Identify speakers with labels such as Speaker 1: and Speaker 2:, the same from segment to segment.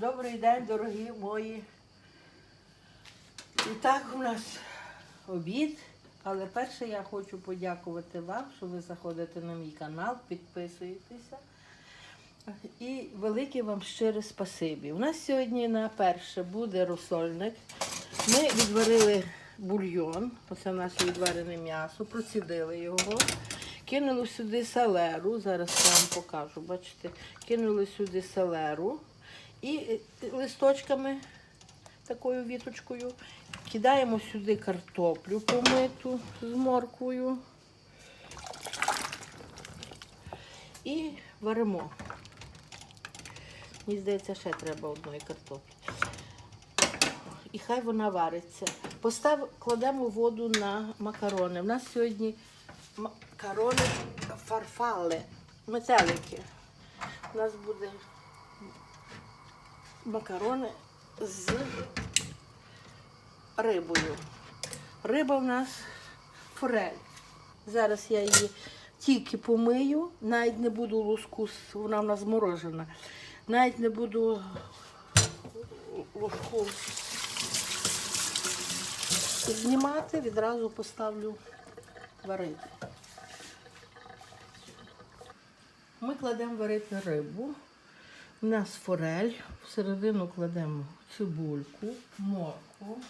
Speaker 1: Добрий день, дорогі мої. І так у нас обід. Але перше я хочу подякувати вам, що ви заходите на мій канал, підписуєтеся. І велике вам щире спасибі. У нас сьогодні на перше буде розсольник. Ми відварили бульйон, оце наше відварене м'ясо, процідили його. Кинули сюди селеру, зараз я вам покажу, бачите, кинули сюди селеру і е, листочками, такою віточкою. Кидаємо сюди картоплю помиту з морквою і варимо. Мені здається, ще треба одної картоплі. І хай вона вариться. Постав, кладемо воду на макарони. У нас сьогодні макарони фарфали, метелики. У нас буде макарони з рибою. Риба в нас форель. Зараз я її тільки помию, навіть не буду луску, вона в нас зморожена. Навіть не буду ложку знімати, відразу поставлю варити. Ми кладемо варити рибу. У нас форель, всередину кладемо цибульку, моркву.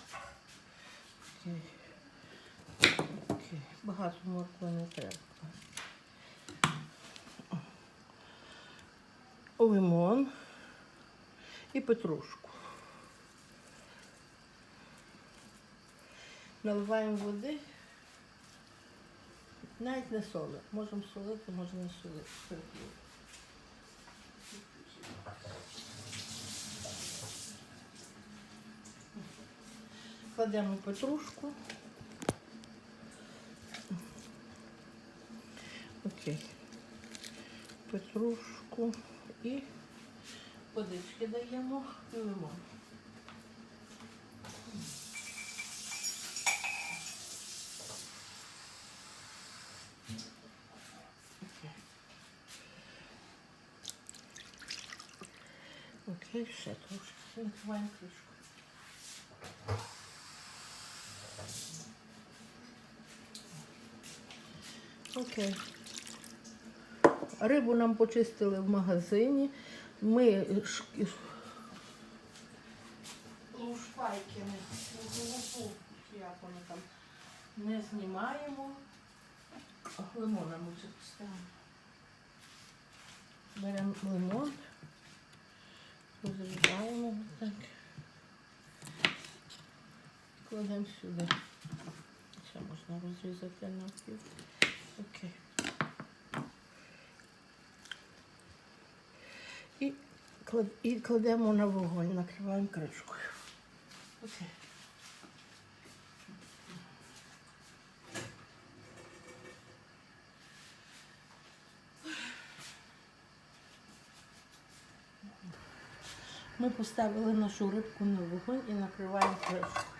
Speaker 1: Окей. Окей. Багато моркви не треба. Лимон і петрушку. Наливаємо води. Навіть не соли. Можемо солити, можна не солити. Кладемо петрушку. Окей. Петрушку і водички даємо і лимон. Окей. Ще трошки. Накриваємо кришку. Окей. Рибу нам почистили в магазині. Ми ш- лушпайками, як воно там, не знімаємо. Лимона ми вже поставимо. Беремо лимон, розрізаємо так. Кладемо сюди. Ще можна розрізати навпіл. Окей. І, клад, і кладемо на вогонь, накриваємо кришкою. Окей. Ми поставили нашу рибку на вогонь і накриваємо кришкою.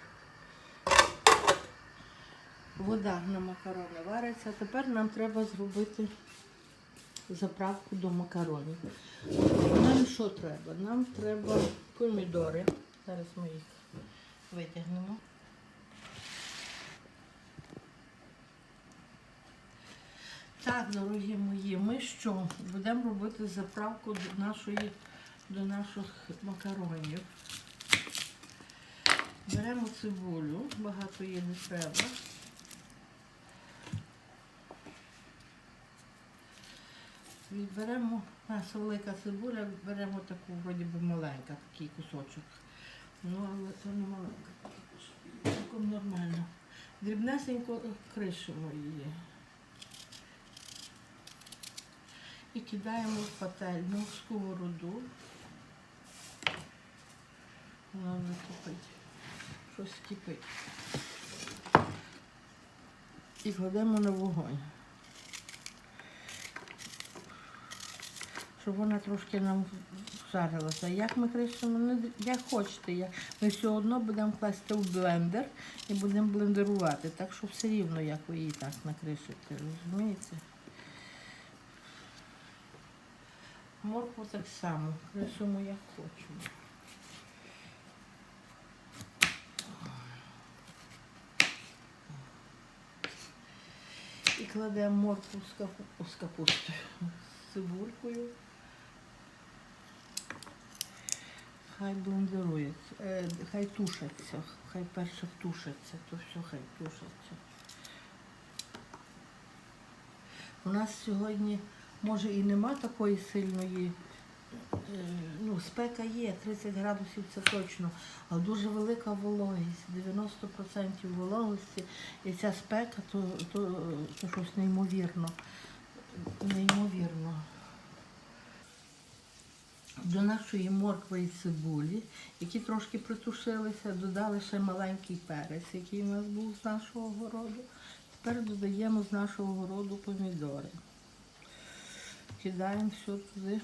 Speaker 1: Вода на макарони вариться. Тепер нам треба зробити заправку до макаронів. Нам що треба? Нам треба помідори. Зараз ми їх витягнемо. Так, дорогі мої, ми що? Будемо робити заправку до нашої, до наших макаронів. Беремо цибулю, багато її не треба. Відберемо, у велика цибуля, беремо таку, вроді би маленька, такий кусочок. Ну, але це не маленька. Цілком нормально. Дрібнесенько кришимо її. І кидаємо в пательню, в сковороду. Вона вже кипить. Щось кипить. І кладемо на вогонь. щоб вона трошки нам вжарилася. Як ми хрещемо, не ну, як хочете. Як. Ми все одно будемо класти в блендер і будемо блендерувати. Так що все рівно, як ви її так накришите, розумієте? Морку так само, кришимо як хочемо. І кладемо морку з капустою, з цибулькою. Хай блендерується, е, хай тушаться, хай перше втушаться, то все хай тушаться. У нас сьогодні, може, і нема такої сильної, е, ну, спека є, 30 градусів це точно, але дуже велика вологість, 90% вологості, і ця спека, то, то, то щось неймовірно. Неймовірно. До нашої моркви і цибулі, які трошки притушилися, додали ще маленький перець, який у нас був з нашого городу. Тепер додаємо з нашого городу помідори. Кидаємо все туди,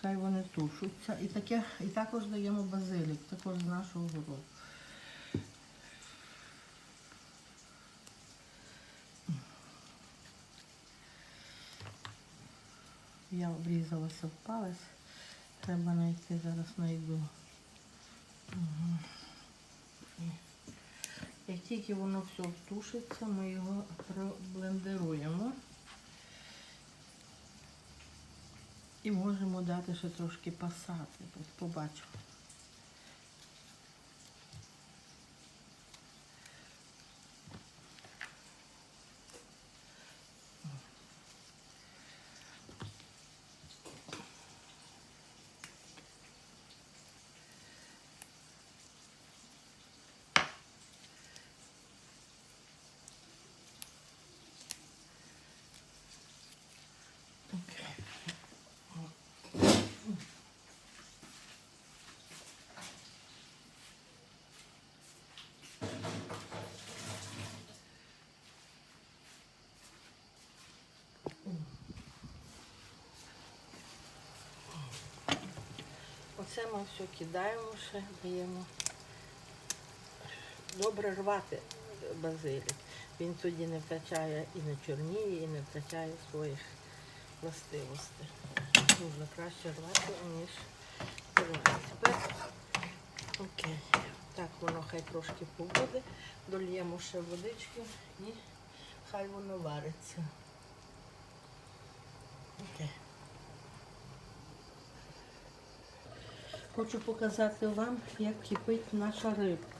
Speaker 1: хай вони тушуться. І, таке, і також даємо базилік, також з нашого городу. Я обрізалася в палець. Треба знайти, зараз знайду. Угу. Як тільки воно все втушиться, ми його проблендеруємо. І можемо дати ще трошки пасати. Побачимо. Окей. Оце ми все кидаємо ще, даємо. Добре рвати базилік. Він тоді не втрачає і не чорніє, і не втрачає своїх властивостей. Дуже краще рвати, ніж рвати. Тепер окей. Так, воно хай трошки побуде. Дольємо ще водички і хай воно вариться. Окей. Хочу показати вам, як кипить наша рибка.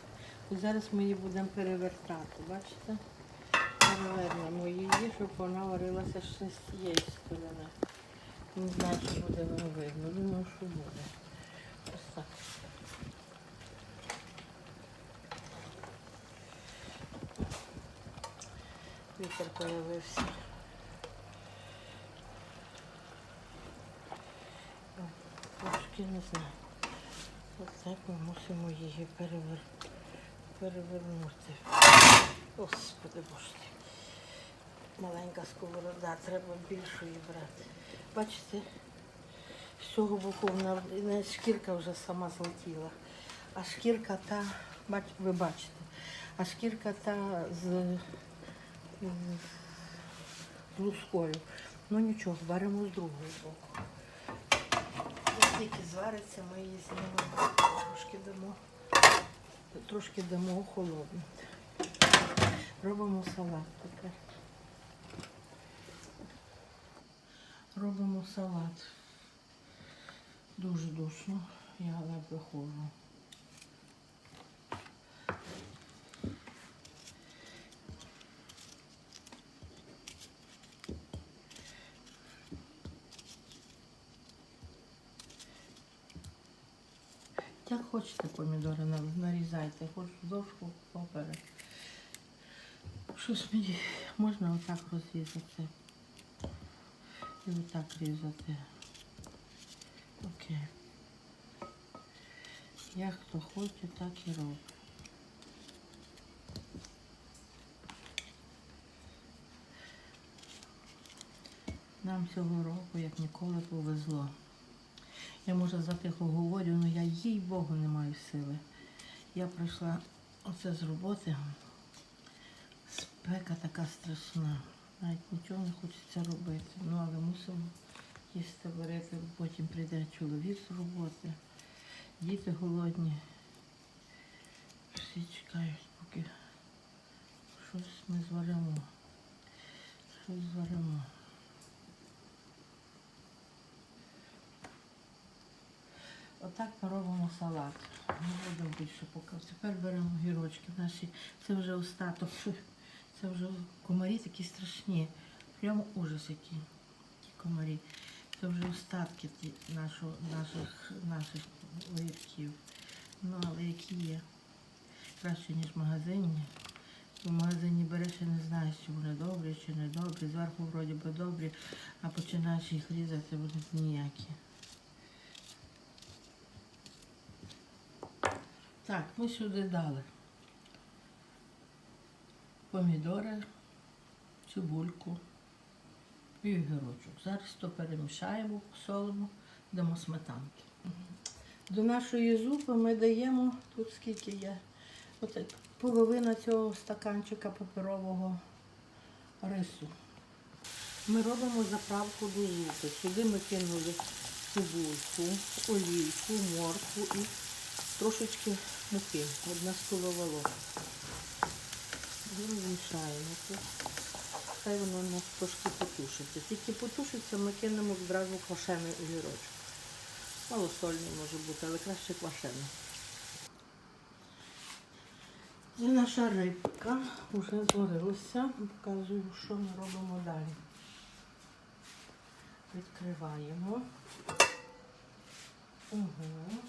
Speaker 1: Зараз ми її будемо перевертати. Бачите? Перевернемо її, щоб вона варилася ще з цієї сторони. Не знаю, чи буде вам видно. Думаю, що буде. Ось так. Вітер появився. Трошки не знаю. Ось так ми мусимо її перевер... перевернути. Господи боже. Маленька сковорода, треба більшої брати. Бачите, з цього боку вона шкірка вже сама злетіла. А шкірка та, бач, ви бачите, а шкірка та з, з, лускою. Ну нічого, варимо з другого боку. Тільки звариться, ми її знімемо, трошки дамо, трошки дамо охолоднути. Робимо салат тепер. Робимо салат. Дуже душно, я ледве ходжу. Як хочете помідори нарізайте, хоч вздовжку поперек. Щось мені можна отак розрізати. І отак різати. Окей. Як хто хоче, так і робить. Нам цього року, як ніколи, повезло. Я може затихо говорю, але я їй Богу не маю сили. Я прийшла оце з роботи. Спека така страшна. Навіть нічого не хочеться робити. Ну, але мусимо їсти варити. Потім прийде чоловік з роботи. Діти голодні. Всі чекають, поки щось ми зваримо. Щось зваримо. Отак ми робимо салат. Не будемо більше поки. Тепер беремо гірочки наші. Це вже остаток. Це вже комарі такі страшні. Прямо ужас який. Ті комарі. Це вже остатки нашого, наших, наших огірків. Ну, але які є. Краще, ніж в магазині. В магазині береш і не знаєш, чи вони добрі, чи не добрі. Зверху вроді би добрі, а починаєш їх різати, вони ніякі. Так, ми сюди дали помідори, цибульку і огірочок. Зараз то перемішаємо, посолимо, дамо сметанки. До нашої зупи ми даємо, тут скільки є, от половина цього стаканчика паперового рису. Ми робимо заправку до зупи. Сюди ми кинули цибульку, олійку, моркву і трошечки муки, одна столова ложка. Розмішаємо тут. Хай воно у нас трошки потушиться. Тільки потушиться, ми кинемо одразу квашений огірочок. Малосольний може бути, але краще квашений. Це наша рибка вже зварилася. Показую, що ми робимо далі. Відкриваємо. Угу.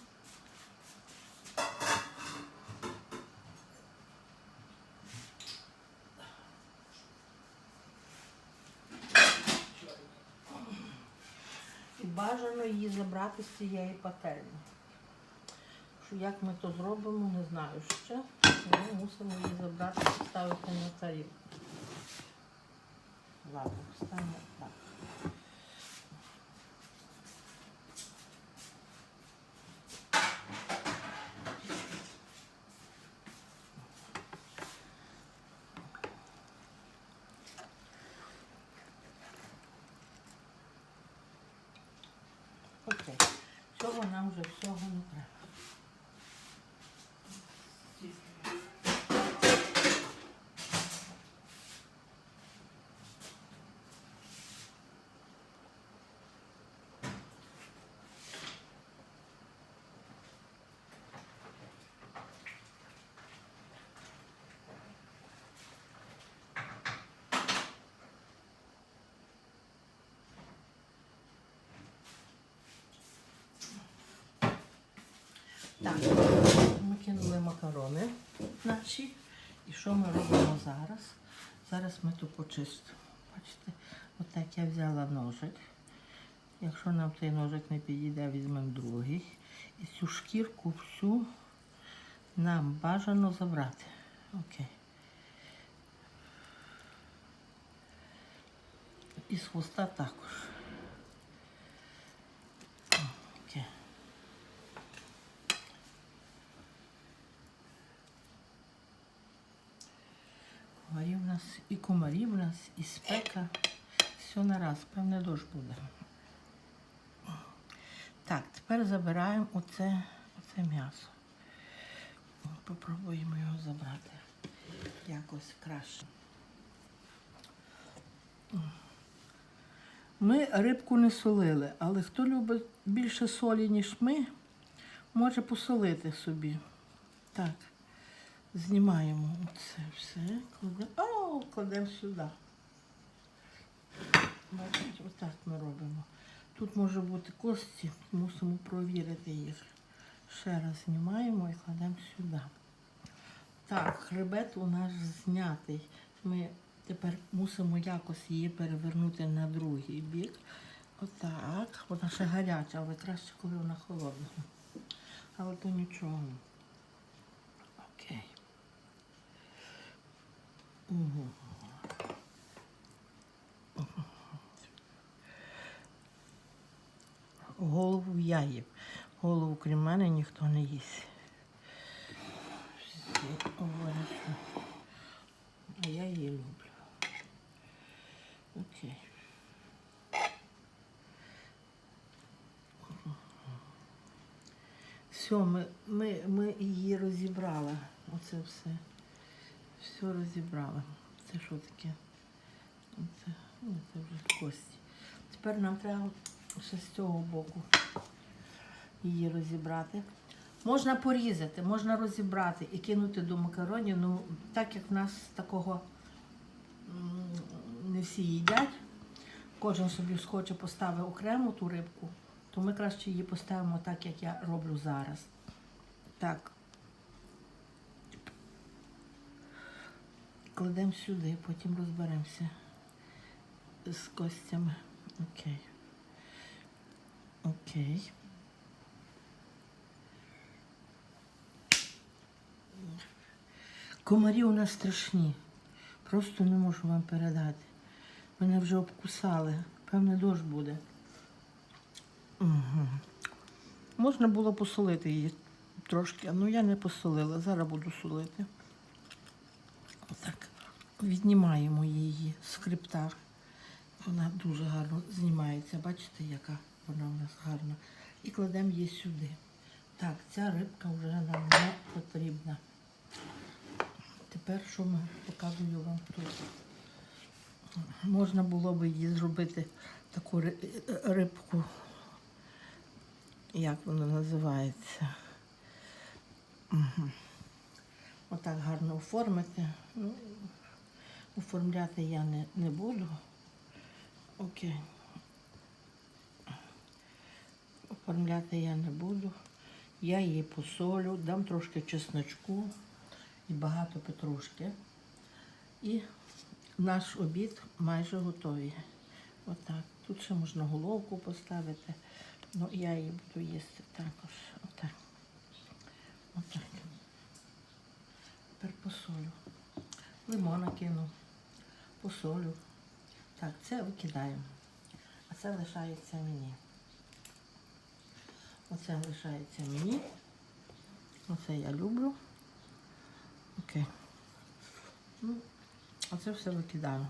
Speaker 1: І бажано її забрати з цієї пательні. Що як ми то зробимо, не знаю ще. Ми мусимо її забрати і поставити на тарілку. Ладно, поставимо так. Окей. Цього нам вже всього не треба. Так, ми кинули макарони наші. І що ми робимо зараз? Зараз ми тут почистимо. Бачите, отак я взяла ножик. Якщо нам цей ножик не підійде, візьмемо другий. І цю шкірку всю нам бажано забрати. Окей. І з хвоста також. Окей. Комарів у нас і комарів у нас, і спека. Все на раз, певне дощ буде. Так, тепер забираємо оце, оце м'ясо. Попробуємо його забрати якось краще. Ми рибку не солили, але хто любить більше солі, ніж ми, може посолити собі. Так. Знімаємо це все, кладемо, о, кладемо сюди. Бачите, отак ми робимо. Тут може бути кості, мусимо провірити їх. Ще раз знімаємо і кладемо сюди. Так, хребет у нас знятий. Ми тепер мусимо якось її перевернути на другий бік. Отак. Вона ще гаряча, але краще, коли вона холодна. Але то нічого. Окей. Угу. Голову я їм. Голову крім мене ніхто не їсть. Всі обережно. А я її люблю. Окей. Все, ми, ми, ми її розібрали. Оце все. Все розібрали. Це що таке? Це, ну, це вже кості. Тепер нам треба ще з цього боку її розібрати. Можна порізати, можна розібрати і кинути до макаронів. Ну, так як в нас такого не всі їдять, кожен собі схоче поставив окремо ту рибку, то ми краще її поставимо так, як я роблю зараз. Так. Кладемо сюди, потім розберемося з костями. Окей. Окей. Комарі у нас страшні. Просто не можу вам передати. Мене вже обкусали. Певне, дощ буде. Угу. Можна було посолити її трошки, але я не посолила. Зараз буду солити. Отак. Віднімаємо її з хребта. Вона дуже гарно знімається. Бачите, яка вона у нас гарна. І кладемо її сюди. Так, ця рибка вже нам не потрібна. Тепер що ми показую вам тут. Можна було б її зробити таку рибку, як вона називається. Угу. Отак гарно оформити. Ну, оформляти я не, не буду. Окей. Оформляти я не буду. Я її посолю, дам трошки чесночку і багато петрушки. І наш обід майже готовий. Отак. Тут ще можна головку поставити. Ну, я її буду їсти також. Отак. Отак. Тепер посолю. Лимона кину. Посолю. Так, це викидаємо. А це лишається мені. Оце лишається мені. Оце я люблю. Окей. Ну, оце все викидаю.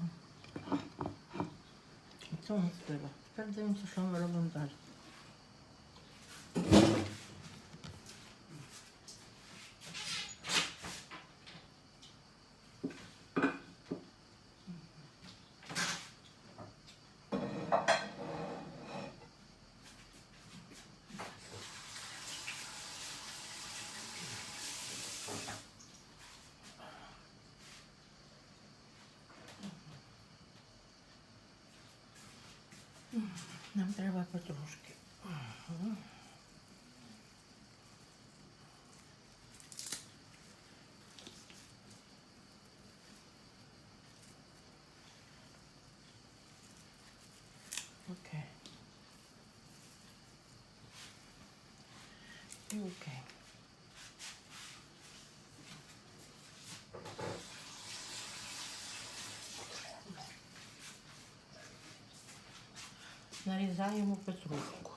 Speaker 1: І цього пиво. Тепер дивимося, що ми робимо далі. Нам треба потрошки. Ага. Окей. І окей. Нарізаємо петрушку.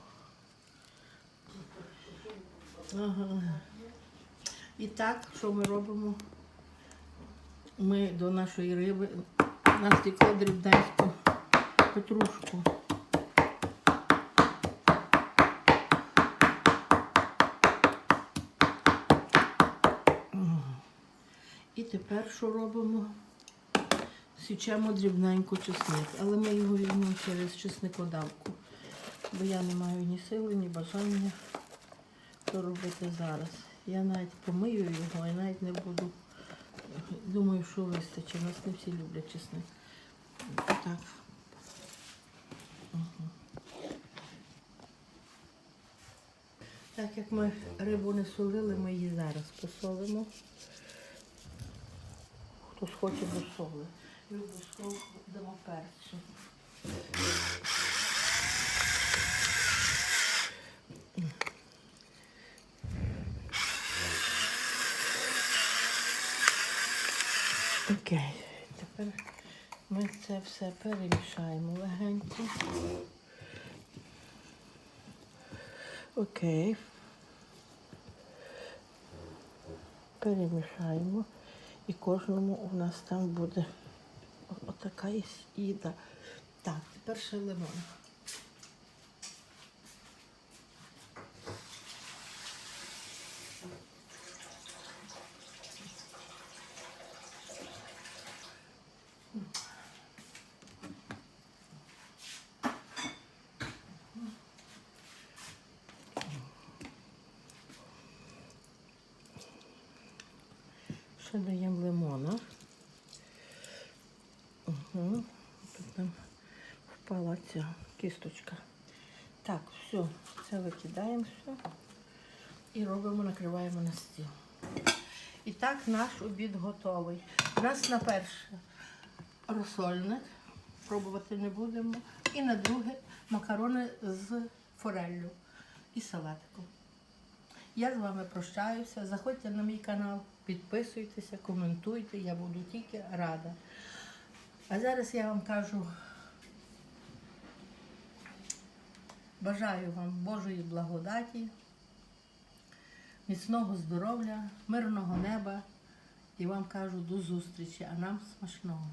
Speaker 1: Ага. І так, що ми робимо? Ми до нашої риби настікли дрібненьку петрушку. І тепер що робимо? Січемо дрібненько чесник, але ми його візьмемо через чесникодавку, бо я не маю ні сили, ні бажання то робити зараз. Я навіть помию його і навіть не буду. Думаю, що вистачить. Нас не всі люблять чесник. Так. Так як ми рибу не солили, ми її зараз посолимо. Хтось хоче до соли. Обов'язково дамо перцю. Окей, тепер ми це все перемішаємо легенько. Окей. Перемішаємо. І кожному у нас там буде отака і їда. Так, тепер ще лимон. Ще даємо лимона. Угу. Тут нам впала ця кісточка. Так, все, це викидаємо все і робимо, накриваємо на стіл. І так наш обід готовий. У нас на перше розсольник, пробувати не будемо. І на друге макарони з фореллю і салатиком. Я з вами прощаюся. Заходьте на мій канал, підписуйтеся, коментуйте, я буду тільки рада. А зараз я вам кажу, бажаю вам Божої благодаті, міцного здоров'я, мирного неба і вам кажу до зустрічі, а нам смачного.